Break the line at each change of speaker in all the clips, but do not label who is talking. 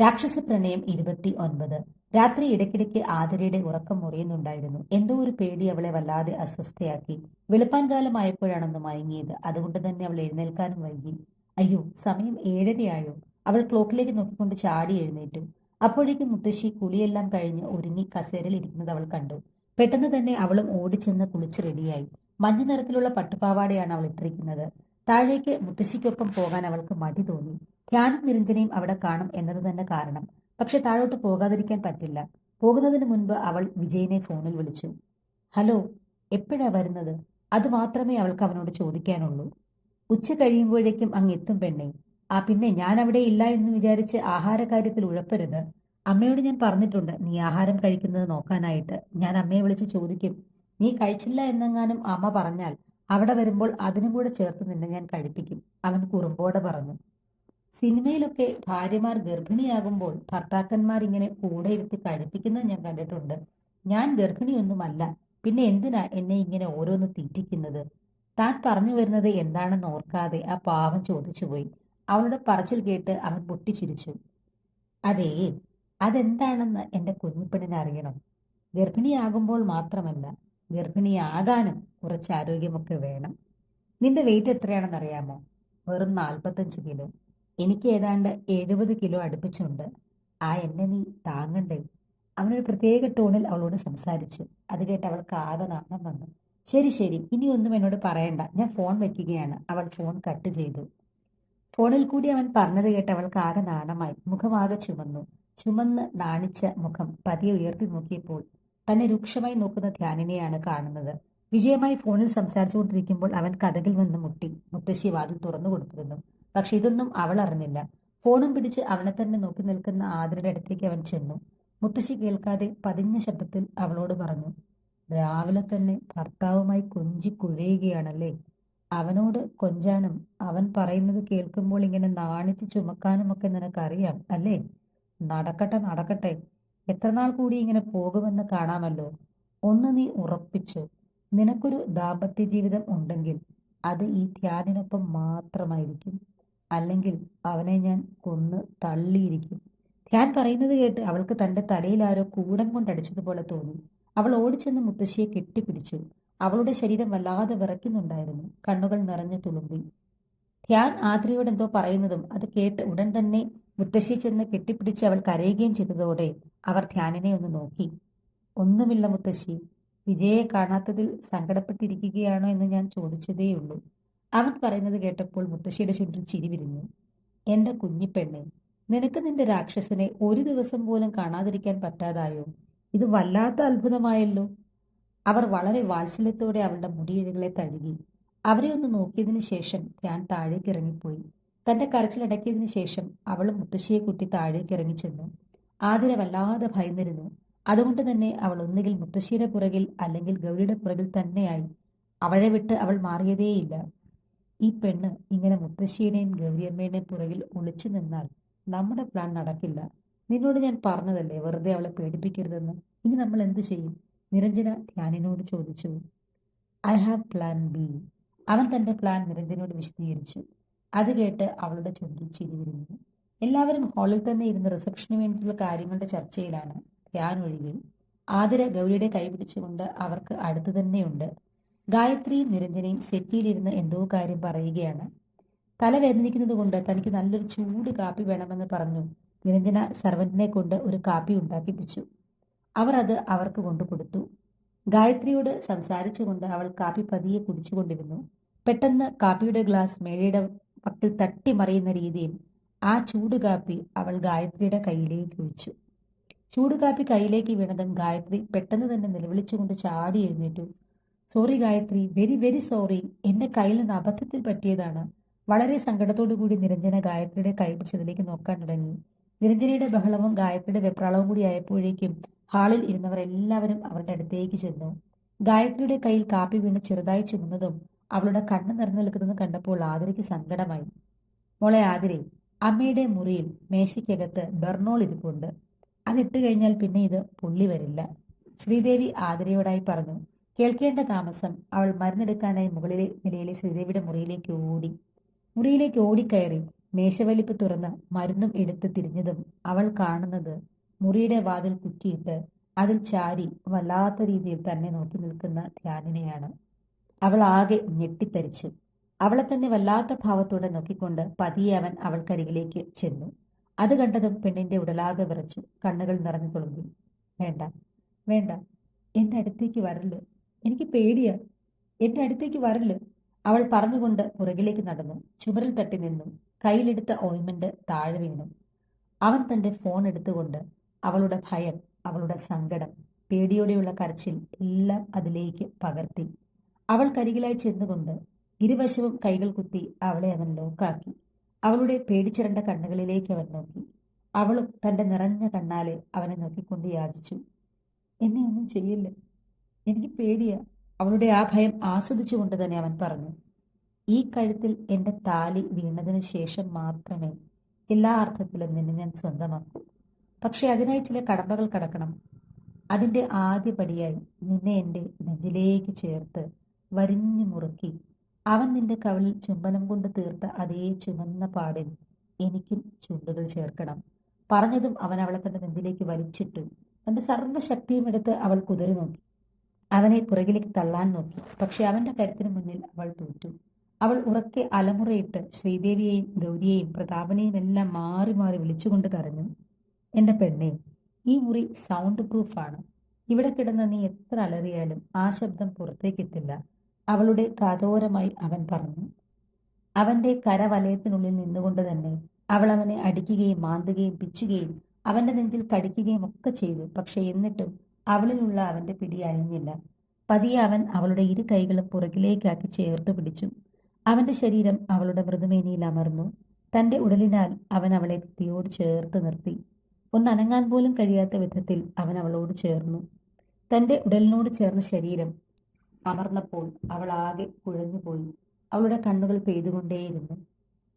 രാക്ഷസ പ്രണയം ഇരുപത്തി ഒൻപത് രാത്രി ഇടയ്ക്കിടയ്ക്ക് ആതിരയുടെ ഉറക്കം മുറിയുന്നുണ്ടായിരുന്നു. എന്തോ ഒരു പേടി അവളെ വല്ലാതെ അസ്വസ്ഥയാക്കി. വെളുപ്പാൻ കാലമായപ്പോഴാണെന്ന് മയങ്ങിയത്. അതുകൊണ്ട് തന്നെ അവൾ എഴുന്നേൽക്കാനും വൈകി. അയ്യോ സമയം ഏഴരയായോ? അവൾ ക്ലോക്കിലേക്ക് നോക്കിക്കൊണ്ട് ചാടി എഴുന്നേറ്റു. അപ്പോഴേക്കും മുത്തശ്ശി കുളിയെല്ലാം കഴിഞ്ഞ് ഒരുങ്ങി കസേരയിൽ ഇരിക്കുന്നത് അവൾ കണ്ടു. പെട്ടെന്ന് തന്നെ അവളും ഓടിച്ചെന്ന് കുളിച്ച് റെഡിയായി. മഞ്ഞ നിറത്തിലുള്ള പട്ടുപാവാടയാണ് അവൾ ഇട്ടിരിക്കുന്നത്. താഴേക്ക് മുത്തശ്ശിക്കൊപ്പം പോകാൻ അവൾക്ക് മടി തോന്നി. ധ്യാനം നിരഞ്ജനയും അവിടെ കാണും എന്നത് തന്നെ കാരണം. പക്ഷെ താഴോട്ട് പോകാതിരിക്കാൻ പറ്റില്ല. പോകുന്നതിന് മുൻപ് അവൾ വിജയനെ ഫോണിൽ വിളിച്ചു. ഹലോ എപ്പോഴാ വരുന്നത്? അത് മാത്രമേ അവൾക്ക് അവനോട് ചോദിക്കാനുള്ളൂ. ഉച്ച കഴിയുമ്പോഴേക്കും അങ്ങ് എത്തും പെണ്ണേ. ആ പിന്നെ ഞാൻ അവിടെ ഇല്ല എന്ന് വിചാരിച്ച് ആഹാര കാര്യത്തിൽ ഉഴപ്പരുത്. അമ്മയോട് ഞാൻ പറഞ്ഞിട്ടുണ്ട് നീ ആഹാരം കഴിക്കുന്നത് നോക്കാനായിട്ട്. ഞാൻ അമ്മയെ വിളിച്ച് ചോദിക്കും. നീ കഴിച്ചില്ല എന്നെങ്ങാനും അമ്മ പറഞ്ഞാൽ അവിടെ വരുമ്പോൾ അതിനും കൂടെ ചേർത്ത് നിന്നെ ഞാൻ കഴിപ്പിക്കും അവൻ കുറുമ്പോടെ പറഞ്ഞു. സിനിമയിലൊക്കെ ഭാര്യമാർ ഗർഭിണിയാകുമ്പോൾ ഭർത്താക്കന്മാർ ഇങ്ങനെ കൂടെ ഇരുത്തി കഴിപ്പിക്കുന്നത് ഞാൻ കണ്ടിട്ടുണ്ട്. ഞാൻ ഗർഭിണിയൊന്നുമല്ല പിന്നെ എന്തിനാ എന്നെ ഇങ്ങനെ ഓരോന്ന് തീറ്റിക്കുന്നത്? താൻ പറഞ്ഞു വരുന്നത് എന്താണെന്ന് ഓർക്കാതെ ആ പാവം ചോദിച്ചുപോയി. അവളുടെ പറച്ചിൽ കേട്ട് അവൻ പൊട്ടിച്ചിരിച്ചു. അതേ അതെന്താണെന്ന് എന്റെ കുഞ്ഞിപ്പെണ്ണിനെ അറിയണം. ഗർഭിണിയാകുമ്പോൾ മാത്രമല്ല ഗർഭിണിയാകാനും കുറച്ച് ആരോഗ്യമൊക്കെ വേണം. നിന്റെ വെയിറ്റ് എത്രയാണെന്ന് അറിയാമോ വെറും നാൽപ്പത്തഞ്ച് കിലോ എനിക്ക് ഏതാണ്ട് എഴുപത് കിലോ അടുപ്പിച്ചുണ്ട്. ആ എന്നെ നീ താങ്ങണ്ടേ? അവനൊരു പ്രത്യേക ടോണിൽ അവളോട് സംസാരിച്ചു. അത് കേട്ട് അവൾക്ക് ആകെ നാണം വന്നു. ശരി ശരി. ഇനിയൊന്നും എന്നോട് പറയണ്ട. ഞാൻ ഫോൺ വെക്കുകയാണ്. അവൾ ഫോൺ കട്ട് ചെയ്തു. ഫോണിൽ കൂടി അവൻ പറഞ്ഞത് കേട്ട് അവൾക്ക് ആകെ നാണമായി. മുഖമാകെ ചുമന്നു. ചുമന്ന് നാണിച്ച മുഖം പതിയെ ഉയർത്തി നോക്കിയപ്പോൾ തന്നെ രൂക്ഷമായി നോക്കുന്ന ധ്യാനിനെയാണ് കാണുന്നത്. വിജയമായി ഫോണിൽ സംസാരിച്ചുകൊണ്ടിരിക്കുമ്പോൾ അവൻ കഥകിൽ വന്ന് മുട്ടി. മുത്തശ്ശി വാതിൽ തുറന്നു കൊടുത്തിരുന്നു. പക്ഷെ ഇതൊന്നും അവൾ അറിഞ്ഞില്ല. ഫോണും പിടിച്ച് അവനെ തന്നെ നോക്കി നിൽക്കുന്ന ആതിരയുടെ അടുത്തേക്ക് അവൻ ചെന്നു. മുത്തശ്ശി കേൾക്കാതെ പതിഞ്ഞ ശബ്ദത്തിൽ അവളോട് പറഞ്ഞു രാവിലെ തന്നെ ഭർത്താവുമായി കൊഞ്ചി കുഴയുകയാണല്ലേ? അവനോട് കൊഞ്ചാനും അവൻ പറയുന്നത് കേൾക്കുമ്പോൾ ഇങ്ങനെ നാണിച്ച് ചുമക്കാനും ഒക്കെ നിനക്കറിയാം അല്ലേ? നടക്കട്ടെ നടക്കട്ടെ. എത്ര നാൾ കൂടി ഇങ്ങനെ പോകുമെന്ന് കാണാമല്ലോ. ഒന്ന് നീ ഉറപ്പിച്ചു. നിനക്കൊരു ദാമ്പത്യ ജീവിതം ഉണ്ടെങ്കിൽ അത് ഈ ധ്യാനിനൊപ്പം മാത്രമായിരിക്കും. അല്ലെങ്കിൽ അവനെ ഞാൻ കൊന്ന് തള്ളിയിരിക്കും. ധ്യാൻ പറയുന്നത് കേട്ട് അവൾക്ക് തന്റെ തലയിൽ ആരോ കൂടം കൊണ്ടടിച്ചതുപോലെ തോന്നി. അവൾ ഓടിച്ചെന്ന് മുത്തശ്ശിയെ കെട്ടിപ്പിടിച്ചു. അവളുടെ ശരീരം വല്ലാതെ വിറയ്ക്കുന്നുണ്ടായിരുന്നു. കണ്ണുകൾ നിറഞ്ഞു തുളുമ്പി. ധ്യാൻ ആദ്രയോട് എന്തോ പറയുന്നതും അത് കേട്ട് ഉടൻ തന്നെ മുത്തശ്ശി ചെന്ന് കെട്ടിപ്പിടിച്ച് അവൾ കരയുകയും ചെയ്തതോടെ അവർ ധ്യാനിനെ ഒന്ന് നോക്കി. ഒന്നുമില്ല മുത്തശ്ശി. വിജയെ കാണാത്തതിൽ സങ്കടപ്പെട്ടിരിക്കുകയാണോ എന്ന് ഞാൻ ചോദിച്ചതേയുള്ളൂ. അവൻ പറയുന്നത് കേട്ടപ്പോൾ മുത്തശ്ശിയുടെ ചുണ്ടിൽ ചിരി വിരിഞ്ഞു. എന്റെ കുഞ്ഞിപ്പെണ്ണെ നിനക്ക് നിന്റെ രാക്ഷസനെ ഒരു ദിവസം പോലും കാണാതിരിക്കാൻ പറ്റാതായോ? ഇത് വല്ലാത്ത അത്ഭുതമായല്ലോ. അവർ വളരെ വാത്സല്യത്തോടെ അവളുടെ മുടിയിഴകളെ തഴുകി. അവരെ ഒന്ന് നോക്കിയതിനു ശേഷം ഞാൻ താഴേക്ക് ഇറങ്ങിപ്പോയി. തന്റെ കരച്ചിലടക്കിയതിനു ശേഷം അവൾ മുത്തശ്ശിയെ കുട്ടി താഴേക്ക് ഇറങ്ങിച്ചെന്നു. ആതിര വല്ലാതെ ഭയന്നിരുന്നു. അതുകൊണ്ട് തന്നെ അവൾ ഒന്നുകിൽ മുത്തശ്ശിയുടെ പുറകിൽ അല്ലെങ്കിൽ ഗൗരിയുടെ പുറകിൽ തന്നെയായി അവളെ വിട്ട് അവൾ മാറിയതേയില്ല. ഈ പെണ്ണ് ഇങ്ങനെ മുത്തശ്ശിയുടെയും ഗൗരിയമ്മയുടെയും പുറകിൽ ഒളിച്ചു നിന്നാൽ നമ്മുടെ പ്ലാൻ നടക്കില്ല. നിന്നോട് ഞാൻ പറഞ്ഞതല്ലേ വെറുതെ അവളെ പേടിപ്പിക്കരുതെന്ന്? ഇനി നമ്മൾ എന്ത് ചെയ്യും? നിരഞ്ജന ധ്യാനിനോട് ചോദിച്ചു. ഐ ഹാവ് പ്ലാൻ ബി അവൻ തന്റെ പ്ലാൻ നിരഞ്ജനോട് വിശദീകരിച്ചു. അത് കേട്ട് അവളുടെ ചുണ്ടിൽ ചിരി വിരിഞ്ഞു എല്ലാവരും ഹാളിൽ തന്നെ ഇരുന്ന് റിസപ്ഷന് വേണ്ടിയിട്ടുള്ള കാര്യങ്ങളുടെ ചർച്ചയിലാണ്. ഒഴികെ ആതിര ഗൗരിയുടെ കൈ പിടിച്ചുകൊണ്ട് അവർക്ക് അടുത്തു തന്നെയുണ്ട്. ഗായത്രിയും നിരഞ്ജനയും സെറ്റിയിലിരുന്ന് എന്തോ കാര്യം പറയുകയാണ്. തലവേദനിക്കുന്നത് കൊണ്ട് തനിക്ക് നല്ലൊരു ചൂട് കാപ്പി വേണമെന്ന് പറഞ്ഞു. നിരഞ്ജന സർവന്റിനെ കൊണ്ട് ഒരു കാപ്പി ഉണ്ടാക്കിപ്പിച്ചു അവർ അത് അവർക്ക് കൊണ്ടു കൊടുത്തു. ഗായത്രിയോട് സംസാരിച്ചുകൊണ്ട് അവൾ കാപ്പി പതിയെ കുടിച്ചുകൊണ്ടിരുന്നു. പെട്ടെന്ന് കാപ്പിയുടെ ഗ്ലാസ് മേഴയുടെ പക്കിൽ തട്ടിമറിയുന്ന രീതിയിൽ ആ ചൂട് കാപ്പി അവൾ ഗായത്രിയുടെ കയ്യിലേക്ക് ഒഴിച്ചു. ചൂട് കാപ്പി കയ്യിലേക്ക് വീണതും ഗായത്രി പെട്ടെന്ന് തന്നെ നിലവിളിച്ചുകൊണ്ട് ചാടി എഴുന്നേറ്റു. Sorry Gayathri. Very very sorry എന്റെ കയ്യിൽ നിന്ന് അബദ്ധത്തിൽ പറ്റിയതാണ്. വളരെ കൂടി നിരഞ്ജന ഗായത്രിയുടെ കൈ പിടിച്ചതിലേക്ക് നോക്കാൻ തുടങ്ങി. നിരഞ്ജനയുടെ ബഹളവും ഗായത്രിയുടെ വെപ്രാളവും കൂടി ആയപ്പോഴേക്കും ഹാളിൽ ഇരുന്നവർ എല്ലാവരും അവരുടെ അടുത്തേക്ക് ചെന്നു. ഗായത്രിയുടെ കയ്യിൽ കാപ്പി വീണ് ചെറുതായി ചുമന്നതും അവളുടെ കണ്ണ് നിറഞ്ഞു നിൽക്കുന്നതും കണ്ടപ്പോൾ ആതിരയ്ക്ക് സങ്കടമായി. മോളെ ആതിരെ അമ്മയുടെ മുറിയിൽ മേശയ്ക്കകത്ത് ബെർണോൾ ഇരിപ്പുണ്ട്. അതിട്ട് കഴിഞ്ഞാൽ പിന്നെ ഇത് പുള്ളി വരില്ല. ശ്രീദേവി ആതിരയോടായി പറഞ്ഞു കേൾക്കേണ്ട താമസം. അവൾ മരുന്നെടുക്കാനായി മുകളിലെ നിലയിലെ ശ്രീദേവിയുടെ മുറിയിലേക്ക് ഓടി. മുറിയിലേക്ക് ഓടിക്കയറി മേശവലിപ്പ് തുറന്ന് മരുന്നും എടുത്ത് തിരിഞ്ഞതും അവൾ കാണുന്നത് മുറിയുടെ വാതിൽ കുറ്റിയിട്ട് അതിൽ ചാരി വല്ലാത്ത രീതിയിൽ തന്നെ നോക്കി നിൽക്കുന്ന ധ്യാനിനെയാണ്. അവൾ ആകെ ഞെട്ടിത്തരിച്ചു. അവളെ തന്നെ വല്ലാത്ത ഭാവത്തോടെ നോക്കിക്കൊണ്ട് പതിയെ അവൻ അവൾക്കരികിലേക്ക് ചെന്നു. അത് കണ്ടതും പെണ്ണിന്റെ ഉടലാകെ വിറച്ചു. കണ്ണുകൾ നിറഞ്ഞു തുളുമ്പി. വേണ്ട വേണ്ട. എന്റെ അടുത്തേക്ക് വരൽ എനിക്ക് പേടിയാ. എന്റെ അടുത്തേക്ക് വരൽ അവൾ പറഞ്ഞുകൊണ്ട് പുറകിലേക്ക് നടന്നു. ചുമരിൽ തട്ടി നിന്നു. കയ്യിലെടുത്ത ഓയിൻമെന്റ് താഴെ വീണു. അവൻ തന്റെ ഫോൺ എടുത്തുകൊണ്ട് അവളുടെ ഭയം അവളുടെ സങ്കടം പേടിയോടെയുള്ള കരച്ചിൽ എല്ലാം അതിലേക്ക് പകർത്തി. അവൾ കരികിലായി ചെന്നുകൊണ്ട് ഇരുവശവും കൈകൾ കുത്തി അവളെ അവൻ ലോക്കാക്കി അവളുടെ പേടിച്ചിരണ്ട കണ്ണുകളിലേക്ക് അവൻ നോക്കി. അവളും തന്റെ നിറഞ്ഞ കണ്ണാലെ അവനെ നോക്കിക്കൊണ്ട് യാചിച്ചു. എന്നെ ഒന്നും ചെയ്യില്ല? എനിക്ക് പേടിയാ. അവളുടെ ആ ഭയം ആസ്വദിച്ചുകൊണ്ട് തന്നെ അവൻ പറഞ്ഞു. ഈ കഴുത്തിൽ എന്റെ താലി വീണതിന് ശേഷം മാത്രമേ എല്ലാ അർത്ഥത്തിലും നിന്നെ ഞാൻ സ്വന്തമാക്കൂ. പക്ഷെ അതിനായി ചില കടമ്പകൾ കടക്കണം. അതിന്റെ ആദ്യപടിയായി നിന്നെ എന്റെ നെഞ്ചിലേക്ക് ചേർത്ത് വരിഞ്ഞു മുറുക്കി അവൻ നിന്റെ കവളിൽ ചുംബനം കൊണ്ട് തീർത്ത അതേ ചുമന്ന പാടിൽ എനിക്കും ചുണ്ടുകൾ ചേർക്കണം. പറഞ്ഞതും അവൻ അവളെ തന്റെ നെഞ്ചിലേക്ക് വലിച്ചിട്ടു. തന്റെ സർവശക്തിയും എടുത്ത് അവൾ കുതിരി നോക്കി. അവനെ പുറകിലേക്ക് തള്ളാൻ നോക്കി. പക്ഷെ അവന്റെ കരുത്തിന് മുന്നിൽ അവൾ തോറ്റു. അവൾ ഉറക്കെ അലമുറയിട്ട് ശ്രീദേവിയെയും ഗൗരിയെയും പ്രതാപനെയും എല്ലാം മാറി മാറി വിളിച്ചുകൊണ്ട് കരഞ്ഞു. എന്റെ പെണ്ണെ ഈ മുറി സൗണ്ട് പ്രൂഫാണ് ഇവിടെ കിടന്ന് നീ എത്ര അലറിയാലും ആ ശബ്ദം പുറത്തേക്കെത്തില്ല അവളുടെ കാതോരമായി അവൻ പറഞ്ഞു അവന്റെ കരവലയത്തിനുള്ളിൽ നിന്നുകൊണ്ട് തന്നെ അവൾ അവനെ അടിക്കുകയും മാന്തുകയും പിച്ചുകയും അവന്റെ നെഞ്ചിൽ കടിക്കുകയും ഒക്കെ ചെയ്തു. പക്ഷെ എന്നിട്ടും അവളിലുള്ള അവന്റെ പിടി അയഞ്ഞില്ല പതിയെ അവൻ അവളുടെ ഇരു കൈകളും പുറകിലേക്കാക്കി ചേർത്ത് പിടിച്ചു. അവന്റെ ശരീരം അവളുടെ മൃദുമേനിയിൽ അമർന്നു. തന്റെ ഉടലിനാൽ അവൻ അവളെ ഭിത്തിയോട് ചേർത്ത് നിർത്തി. ഒന്ന് അനങ്ങാൻ പോലും കഴിയാത്ത വിധത്തിൽ അവൻ അവളോട് ചേർന്നു. തന്റെ ഉടലിനോട് ചേർന്ന ശരീരം അമർന്നപ്പോൾ അവൾ ആകെ കുഴഞ്ഞുപോയി. അവളുടെ കണ്ണുകൾ പെയ്തുകൊണ്ടേയിരുന്നു.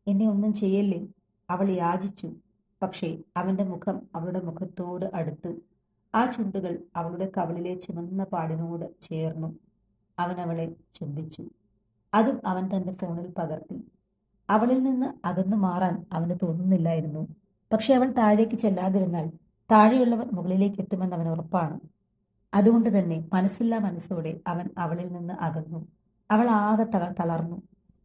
എന്നെ ഒന്നും ചെയ്യല്ലേ? അവൾ യാചിച്ചു. പക്ഷേ അവന്റെ മുഖം അവളുടെ മുഖത്തോട് അടുത്തു. ആ ചുണ്ടുകൾ അവളുടെ കവളിലെ ചുമന്ന പാടിനോട് ചേർന്നു. അവൻ അവളെ ചുംബിച്ചു. അതും അവൻ തന്റെ ഫോണിൽ പകർത്തി. അവളിൽ നിന്ന് അകന്നു മാറാൻ അവന് തോന്നുന്നില്ലായിരുന്നു. പക്ഷെ അവൾ താഴേക്ക് ചെല്ലാതിരുന്നാൽ താഴെയുള്ളവർ മുകളിലേക്ക് എത്തുമെന്ന് അവൻ ഉറപ്പാണ്. അതുകൊണ്ട് തന്നെ മനസ്സില്ലാ മനസ്സോടെ അവൻ അവളിൽ നിന്ന് അകന്നു. അവൾ ആകെ തള തളർന്നു.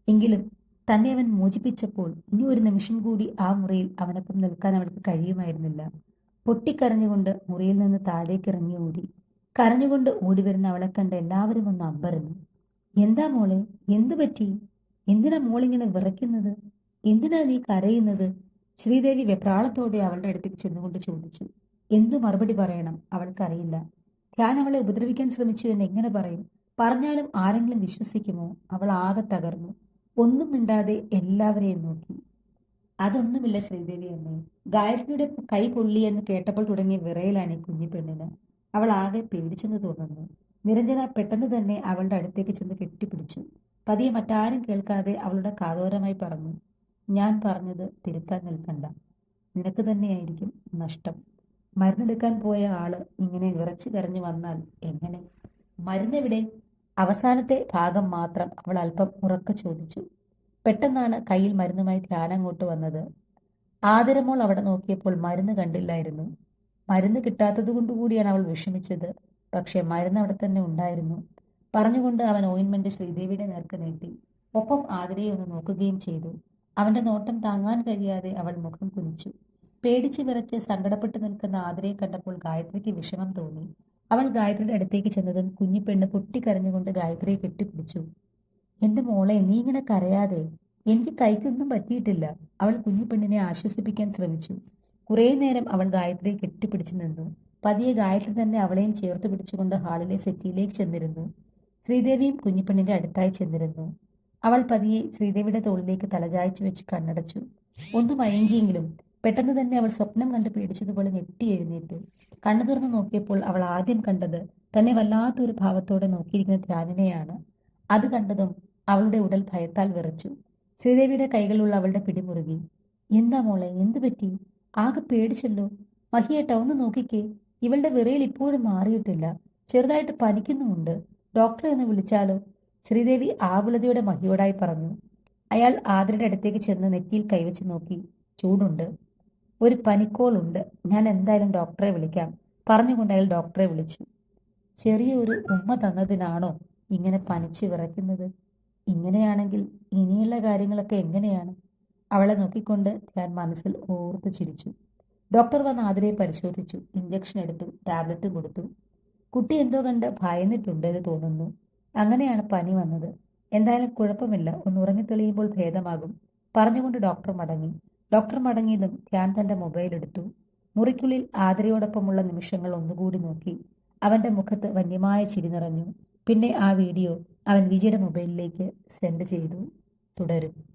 എങ്കിലും തന്നെ അവൻ മോചിപ്പിച്ചപ്പോൾ ഇനി ഒരു നിമിഷം കൂടി ആ മുറിയിൽ അവനൊപ്പം നിൽക്കാൻ അവൾക്ക് കഴിയുമായിരുന്നില്ല. പൊട്ടിക്കരഞ്ഞുകൊണ്ട് മുറിയിൽ നിന്ന് താഴേക്ക് ഇറങ്ങി ഓടി. കരഞ്ഞുകൊണ്ട് ഓടി വരുന്ന അവളെ കണ്ട് എല്ലാവരും ഒന്ന് അമ്പരന്നു. എന്താ മോളെ? എന്തു പറ്റി? എന്തിനാ മോളിങ്ങനെ വിറയ്ക്കുന്നത്? എന്തിനാ നീ കരയുന്നത്? ശ്രീദേവി വെപ്രാളത്തോടെ അവളുടെ അടുത്തേക്ക് ചെന്നുകൊണ്ട് ചോദിച്ചു. എന്തു മറുപടി പറയണം? അവൾക്കറിയില്ല. ധ്യാൻ അവളെ ഉപദ്രവിക്കാൻ ശ്രമിച്ചു എന്ന് എങ്ങനെ പറയും? പറഞ്ഞാലും ആരെങ്കിലും വിശ്വസിക്കുമോ? അവൾ ആകെ തകർന്നു. ഒന്നും മിണ്ടാതെ എല്ലാവരെയും നോക്കി. അതൊന്നുമില്ല ശ്രീദേവി എന്നെ ഗായത്രിയുടെ കൈ പൊള്ളി എന്ന് കേട്ടപ്പോൾ തുടങ്ങിയ വിറയിലാണ് ഈ കുഞ്ഞു പെണ്ണിന്. അവൾ ആകെ പേടിച്ചെന്ന് തോന്നുന്നു. നിരഞ്ജന പെട്ടെന്ന് തന്നെ അവളുടെ അടുത്തേക്ക് ചെന്ന് കെട്ടിപ്പിടിച്ചു. പതിയെ മറ്റാരും കേൾക്കാതെ അവളുടെ കാതോരമായി പറഞ്ഞു ഞാൻ പറഞ്ഞത് തിരുത്താൻ നിൽക്കണ്ട. നിനക്ക് തന്നെയായിരിക്കും നഷ്ടം. മരുന്നെടുക്കാൻ പോയ ആൾ ഇങ്ങനെ വിറച്ചു കരഞ്ഞു വന്നാൽ എങ്ങനെ? മരുന്നെവിടെ? അവസാനത്തെ ഭാഗം മാത്രം അവൾ അല്പം ഉറക്ക ചോദിച്ചു. പെട്ടെന്നാണ് കയ്യിൽ മരുന്നുമായി ധ്യാനം അങ്ങോട്ട് വന്നത്. ആദരമോൾ അവിടെ നോക്കിയപ്പോൾ മരുന്ന് കണ്ടില്ലായിരുന്നു. മരുന്ന് കിട്ടാത്തത് കൊണ്ടുകൂടിയാണ് അവൾ വിഷമിച്ചത്. പക്ഷെ മരുന്ന് അവിടെ തന്നെ ഉണ്ടായിരുന്നു. പറഞ്ഞുകൊണ്ട് അവൻ ഓയിൻമെന്റ് ശ്രീദേവിയുടെ നേർക്ക് നീട്ടി. ഒപ്പം ആതിരയെ ഒന്ന് നോക്കുകയും ചെയ്തു. അവന്റെ നോട്ടം താങ്ങാൻ കഴിയാതെ അവൾ മുഖം കുനിച്ചു. പേടിച്ച് വിറച്ച് സങ്കടപ്പെട്ട് നിൽക്കുന്ന ആതിരയെ കണ്ടപ്പോൾ ഗായത്രിക്ക് വിഷമം തോന്നി. അവൾ ഗായത്രിയുടെ അടുത്തേക്ക് ചെന്നതും കുഞ്ഞിപ്പെണ്ണ് പൊട്ടിക്കരഞ്ഞുകൊണ്ട് ഗായത്രിയെ കെട്ടിപ്പിടിച്ചു. എന്റെ മോളെ നീ ഇങ്ങനെ കരയാതെ. എനിക്ക് കൈക്കൊന്നും പറ്റിയിട്ടില്ല. അവൾ കുഞ്ഞിപ്പെണ്ണിനെ ആശ്വസിപ്പിക്കാൻ ശ്രമിച്ചു. കുറേ നേരം അവൾ ഗായത്രിയെ കെട്ടിപ്പിടിച്ചു നിന്നു. പതിയെ ഗായത്രി തന്നെ അവളെയും ചേർത്ത് പിടിച്ചുകൊണ്ട് ഹാളിലെ സെറ്റിയിലേക്ക് ചെന്നിരുന്നു. ശ്രീദേവിയും കുഞ്ഞിപ്പെണ്ണിന്റെ അടുത്തായി ചെന്നിരുന്നു. അവൾ പതിയെ ശ്രീദേവിയുടെ തോളിലേക്ക് തലചായ്ച്ചു വെച്ച് കണ്ണടച്ചു. ഒന്ന് മയങ്ങിയെങ്കിലും പെട്ടെന്ന് തന്നെ അവൾ സ്വപ്നം കണ്ട് പേടിച്ചതുപോലെ ഞെട്ടി എഴുന്നേറ്റു. കണ്ണു തുറന്നു നോക്കിയപ്പോൾ അവൾ ആദ്യം കണ്ടത് തന്നെ വല്ലാത്തൊരു ഭാവത്തോടെ നോക്കിയിരിക്കുന്ന ധ്യാനിനെയാണ്. അത് കണ്ടതും അവളുടെ ഉടൽ ഭയത്താൽ വിറച്ചു. ശ്രീദേവിയുടെ കൈകളുള്ള അവളുടെ പിടിമുറുകി. എന്താ മോളെ എന്തു പറ്റി? ആകെ പേടിച്ചല്ലോ. മഹിയേട്ട ഒന്ന് നോക്കിക്കേ. ഇവളുടെ വിറയിൽ ഇപ്പോഴും മാറിയിട്ടില്ല. ചെറുതായിട്ട് പനിക്കുന്നുമുണ്ട്. ഡോക്ടറെ ഒന്ന് വിളിച്ചാലോ? ശ്രീദേവി ആകുലതയുടെ മഹിയോടായി പറഞ്ഞു. അയാൾ ആതിരയുടെ അടുത്തേക്ക് ചെന്ന് നെറ്റിയിൽ കൈവച്ച് നോക്കി. ചൂടുണ്ട്. ഒരു പനിക്കോളുണ്ട്. ഞാൻ എന്തായാലും ഡോക്ടറെ വിളിക്കാം. പറഞ്ഞുകൊണ്ട് അയാൾ ഡോക്ടറെ വിളിച്ചു. ചെറിയൊരു ഉമ്മ തന്നതിനാണോ ഇങ്ങനെ പനിച്ച് വിറയ്ക്കുന്നത്? ഇങ്ങനെയാണെങ്കിൽ ഇനിയുള്ള കാര്യങ്ങളൊക്കെ എങ്ങനെയാണ്? അവളെ നോക്കിക്കൊണ്ട് ഞാൻ മനസ്സിൽ ഓർത്തു ചിരിച്ചു. ഡോക്ടർ വന്ന് ആതിരയെ പരിശോധിച്ചു. ഇഞ്ചക്ഷൻ എടുത്തു ടാബ്ലറ്റ് കൊടുത്തു. കുട്ടി എന്തോ കണ്ട് ഭയന്നിട്ടുണ്ട് എന്ന് തോന്നുന്നു. അങ്ങനെയാണ് പനി വന്നത്. എന്തായാലും കുഴപ്പമില്ല. ഒന്ന് ഉറങ്ങിത്തെളിയുമ്പോൾ ഭേദമാകും. പറഞ്ഞുകൊണ്ട് ഡോക്ടർ മടങ്ങി. ഡോക്ടർ മടങ്ങിയതും ധ്യാൻ തന്റെ മൊബൈൽ എടുത്തു. മുറിക്കുള്ളിൽ ആതിരയോടൊപ്പമുള്ള നിമിഷങ്ങൾ ഒന്നുകൂടി നോക്കി. അവന്റെ മുഖത്ത് വന്യമായ ചിരി നിറഞ്ഞു. പിന്നെ ആ വീഡിയോ അവൻ വിജയുടെ മൊബൈലിലേക്ക് സെൻഡ് ചെയ്തു. തുടരും.